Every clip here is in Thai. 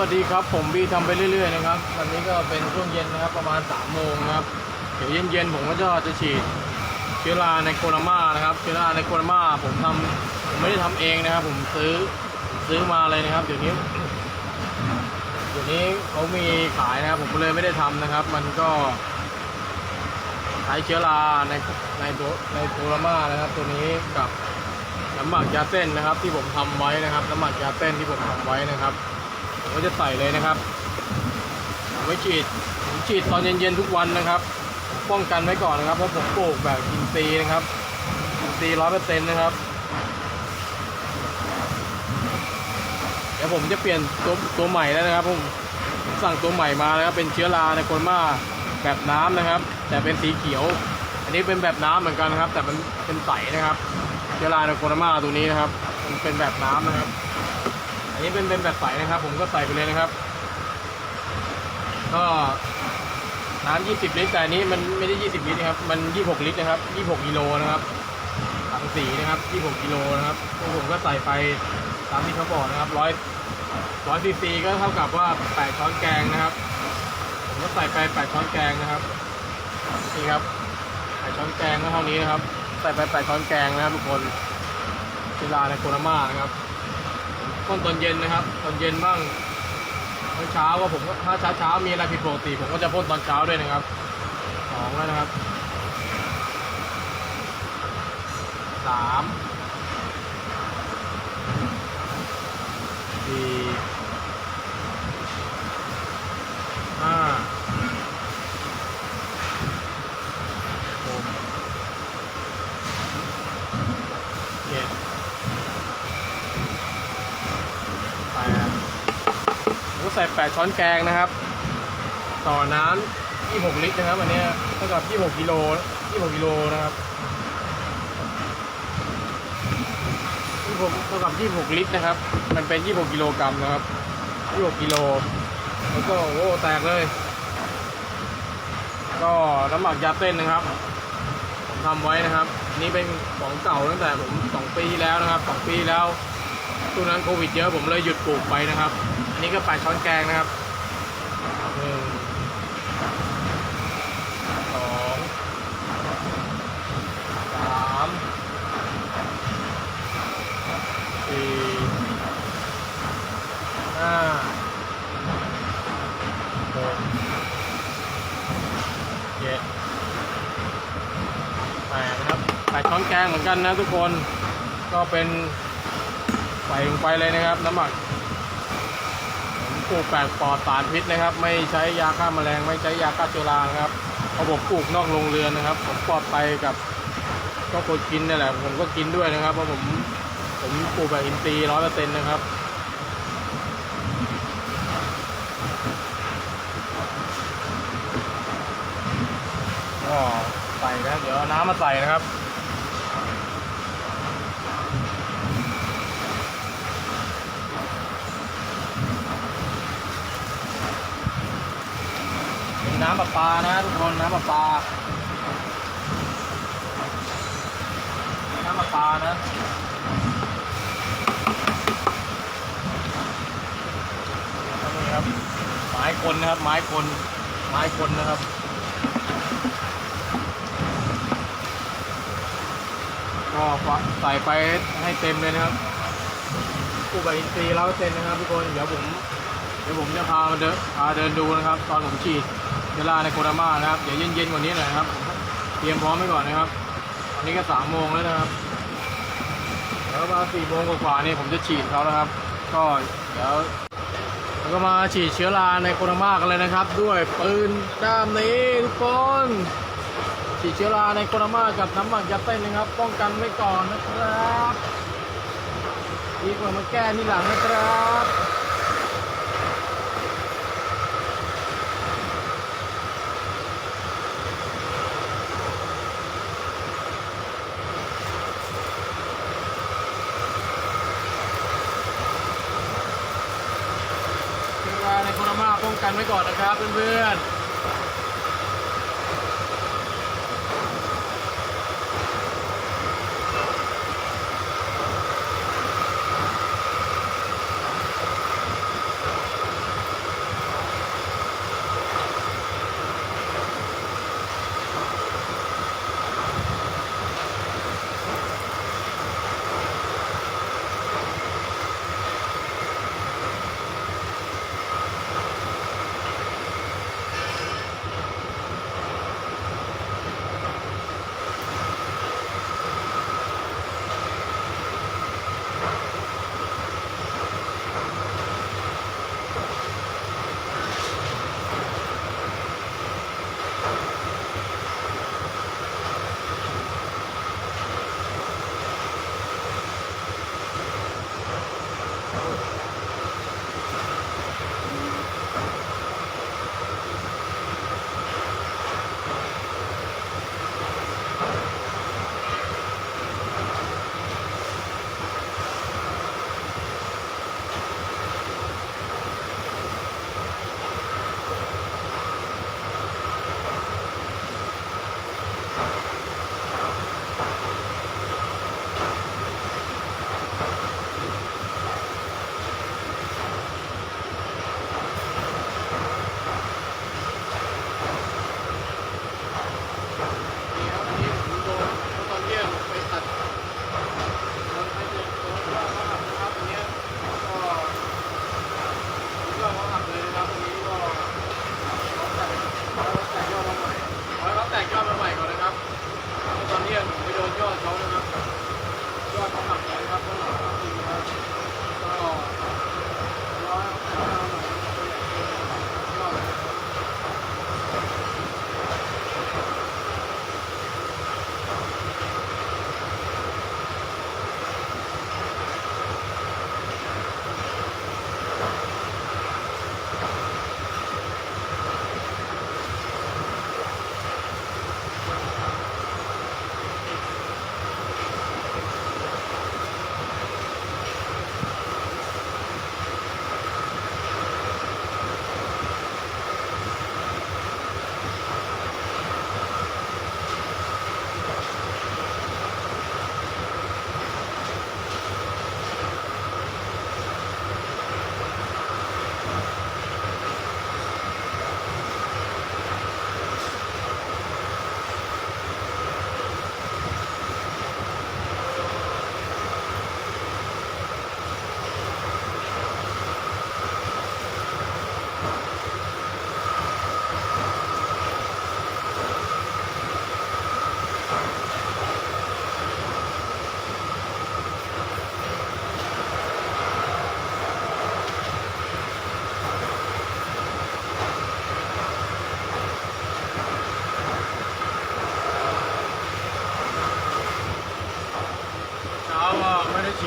วัสดีครับผมบีทำไปเรื่อยๆนะครับวันนี้ก็เป็นช่วงเย็นนะครับประมาณ3ามโมงนะครับเดี๋ยวเย็นๆผมก็จะจะฉีดเชื้อราในโคโรมานะครับเชื้อราในโคโรมาผมทำผมไม่ได้ทำเองนะครับ ผมซื้อซื้อมาเลยนะครับ เดี๋ยวนี้ เดี๋ยวนี้เขามีขายนะครับ ผมเลยไม่ได้ทำนะครับ มันก็ใช้เชื้อราในในตัวในโคโรมานะครับ ตัวนี้กับน้ำหมักยาเส้นนะครับ ที่ผมทำไว้นะครับ น้ำหมักยาเส้นที่ผมทำไว้นะครับ ก็จะใส่เลยนะครับไว้ฉีดผมฉีดตอนเย็นๆทุกวันนะครับ ป้องกันไว้ก่อนนะครับเพราะผมปลูกแบบอินทรีย์นะครับอินทรีย์ร้อยเปอร์เซ็นต์นะครับเดี๋ยวผมจะเปลี่ยนตัวตัวใหม่แล้วนะครับผมสั่งตัวใหม่มาแล้วเป็นเชื้อราในโคลมาแบบน้ำนะครับ แต่เป็นสีเขียว อันนี้เป็นแบบน้ำเหมือนกันนะครับ แต่มันเป็นใสนะครับ เชื้อราในโคลมาตัวนี้นะครับ มันเป็นแบบน้ำนะครับ อันนี้เป็นเป็นแบบใสนะครับ ผมก็ใส่ไปเลยนะครับ ก็น้ำ20ลิตรแต่อันนี้มันไม่ได้20ลิตรนะครับ มัน26ลิตรนะครับ26กิโลนะครับถังสีนะครับ26กิโลนะครับพวกผมก็ใส่ไปตามที่เขาบอกนะครับร้อยร้อยซีซีก็เท่ากับว่า8ช้อนแกงนะครับ ผมก็ใส่ไป8ช้อนแกงนะครับนี่ครับ8ช้อนแกงก็เท่านี้นะครับ ใส่ไป8ช้อนแกงนะครับทุกคนเวลาในโคนาม่านะครับ ต้นตอนเย็นนะครับ ตอนเย็นบ้างตอนเช้าว่าผมก็ถ้าเช้าเช้าๆมีอะไรผิดปกติ ผมก็จะพ่นตอนเช้าด้วยนะครับสองแล้วนะครับสามสี่ห้าหกเจ็ด แปดผมก็ ใส่ 8 ช้อนแกงนะครับ ต่อน้ำ26 ลิตรนะครับอันนี้เท่ากับ 26 กิโล 26 กิโลนะครับ26เท่ากับ 26 ลิตรนะครับ มันเป็น 26 กิโลกรัมนะครับ 26 กิโล แล้วก็โอ้แตกเลย ก็น้ำหมักยาเต้นนะครับผมทำไว้นะครับ นี่เป็นของเก่าตั้งแต่ผมสองปีแล้วนะครับสองปีแล้ว ช่วงนั้นโควิดเยอะผมเลยหยุดปลูกไปนะครับ อันนี้ก็แปดช้อนแกงนะครับหนึ่งสองสามสี่ห้าหกเจ็ดแปดนะครับแปดช้อนแกงเหมือนกันนะทุกคนก็เป็น ใส่ลงไปเลยนะครับน้ำหมักปลูกแปลกปลอดสารพิษนะครับ ไม่ใช้ยาฆ่าแมลง ไม่ใช้ยาฆ่าเชื้อรานะครับระผมปลูกนอกโรงเรือนนะครับ ผมปลอดไปกับก็คนกินนี่แหละ ผมก็กินด้วยนะครับเพราะผมผมปลูกแบบอินทรีย์ร้อยเปอร์เซ็นต์นะครับก็ใส่นะเดี๋ยวน้ำมาใส่นะครับ เป็นน้ำประปานะทุกคนน้ำประปาน้ำประปานะนี่ครับไม้คนนะครับไม้คนไม้คนนะครับก็ใส่ไปให้เต็มเลยนะครับผู้ใบอินทรีย์ร้อยเปอร์เซ็นต์นะครับทุกคนเดี๋ยวผมเดี๋ยวผมจะพามาเดินพาเดินดูนะครับ ตอนผมฉีด เวลาในโครามานะครับ เดี๋ยวเย็นๆกว่านี้หน่อยครับ เตรียมพร้อมไว้ก่อนนะครับตอนนี้ก็สามโมงแล้วนะครับแล้วมาสี่โมงกว่าๆนี่ผมจะฉีดเขาแล้วครับ ก็เดี๋ยวเราก็มาฉีดเชื้อราในโครามากันเลยนะครับ ด้วยปืนด้ามนี้ทุกคนฉีดเชื้อราในโครามากับน้ำหมักยัดเต้นนะครับ ป้องกันไว้ก่อนนะครับดีกว่ามาแก้ที่หลังนะครับ เชื้อราในโคโรนาป้อง กันไว้ก่อนนะครับเพื่อน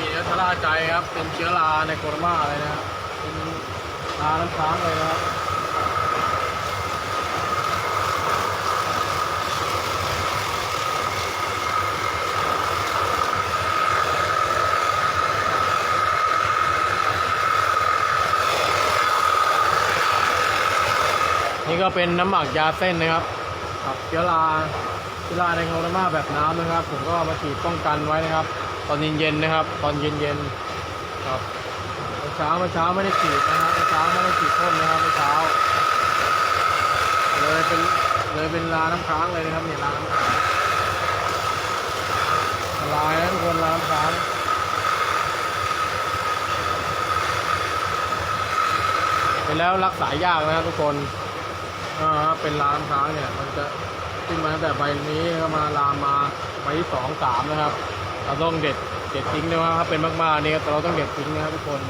ไม่ได้ฉีดก็ชะล่าใจครับ เป็นเชื้อราในโครนาเลยนะครับเป็นราน้ำค้างเลยนะครับนี่ก็เป็นน้ำหมักยาเส้นนะครับกับเชื้อราเชื้อราในโครนาแบบน้ำนะครับ ผมก็มาฉีดป้องกันไว้นะครับ ตอนเย็นๆนะครับ ตอนเย็นๆครับเมื่อเช้าเมื่อเช้าไม่ได้ฉีดนะครับเมื่อเช้าไม่ได้ฉีดพ่นนะครับเมื่อเช้า เลยเป็นเลยเป็นราน้ำค้างเลยนะครับเนี่ยราน้ำค้างลายนะทุกคนราน้ำค้างเป็นแล้วรักษายากนะครับทุกคนอ่าเป็นลามค้างเนี่ยมันจะขึ้นมาตั้งแต่ใบนี้ก็มาลามมาใบที่สองสามนะครับ เราต้องเด็ดเด็ดทิ้งนะครับถ้าเป็นมากๆนี่ก็เราต้องเด็ดทิ้งนะครับทุกคน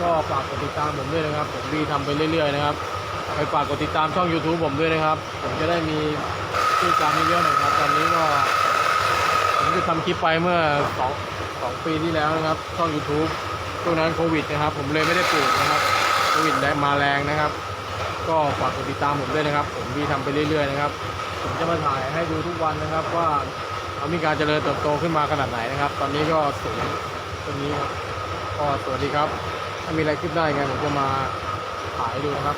ก็ฝากกดติดตามผมด้วยนะครับ ผมวีทำไปเรื่อย ๆ นะครับ ไปฝากกดติดตามช่อง YouTube ผมด้วยนะครับ ผมจะได้มีชื่อการเยอะๆหน่อยครับ ตอนนี้ก็ผมจะทำคลิปไปเมื่อสองสองปีที่แล้วนะครับ ช่อง YouTube ช่วงนั้นโควิดนะครับ ผมเลยไม่ได้ปลูกนะครับโควิดแรงมาแรงนะครับ ก็ฝากกดติดตามผมด้วยนะครับ ผมมีทำไปเรื่อย ๆ นะครับ ผมจะมาถ่ายให้ดูทุกวันนะครับว่า เขามีการเจริญเติบโตขึ้นมาขนาดไหนนะครับ ตอนนี้ก็สูงตรงนี้ครับก็สวัสดีครับ ถ้ามีอะไรคลิปได้ไงผมจะมาถ่ายดูนะครับ